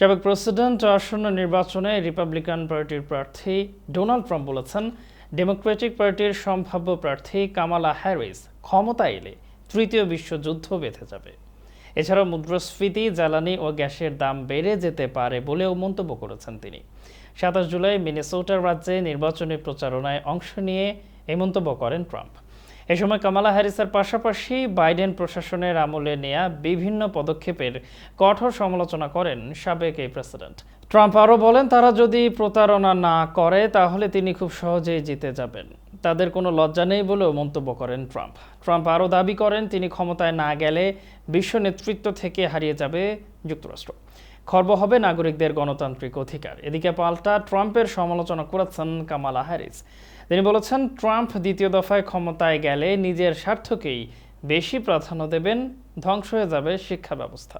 সাবেক প্রেসিডেন্ট আসন্ন নির্বাচনে রিপাবলিকান পার্টির প্রার্থী ডোনাল্ড ট্রাম্প বলেছেন ডেমোক্রেটিক পার্টির সম্ভাব্য প্রার্থী কামালা হ্যারিস ক্ষমতা এলে তৃতীয় বিশ্বযুদ্ধ বেঁধে যাবে। এছাড়াও মুদ্রাস্ফীতি, জ্বালানি ও গ্যাসের দাম বেড়ে যেতে পারে বলেও মন্তব্য করেছেন তিনি। সাতাশ জুলাই মিনেসোটার রাজ্যে নির্বাচনী প্রচারণায় অংশ নিয়ে এই মন্তব্য করেন ট্রাম্প। এ সময় কামালা হ্যারিসের পাশাপাশি বাইডেন প্রশাসনের আমলে নেয়া বিভিন্ন পদক্ষেপের কঠোর সমালোচনা করেন সাবেক এই প্রেসিডেন্ট। ট্রাম্প আরও বলেন, তারা যদি প্রতারণা না করে, তাহলে তিনি খুব সহজেই জিতে যাবেন। তাদের কোনো লজ্জা নেই বলেও মন্তব্য করেন ট্রাম্প। ট্রাম্প আরও দাবি করেন, তিনি ক্ষমতায় না গেলে বিশ্ব নেতৃত্ব থেকে হারিয়ে যাবে যুক্তরাষ্ট্র। খর্ব হবে নাগরিকদের গণতান্ত্রিক অধিকার। এদিকে পাল্টা ট্রাম্পের সমালোচনা করেছেন কামালা হ্যারিস। তিনি বলেছেন, ট্রাম্প দ্বিতীয় দফায় ক্ষমতায় গেলে নিজের স্বার্থকেই বেশি প্রাধান্য দেবেন, ধ্বংস হয়ে যাবে শিক্ষা ব্যবস্থা।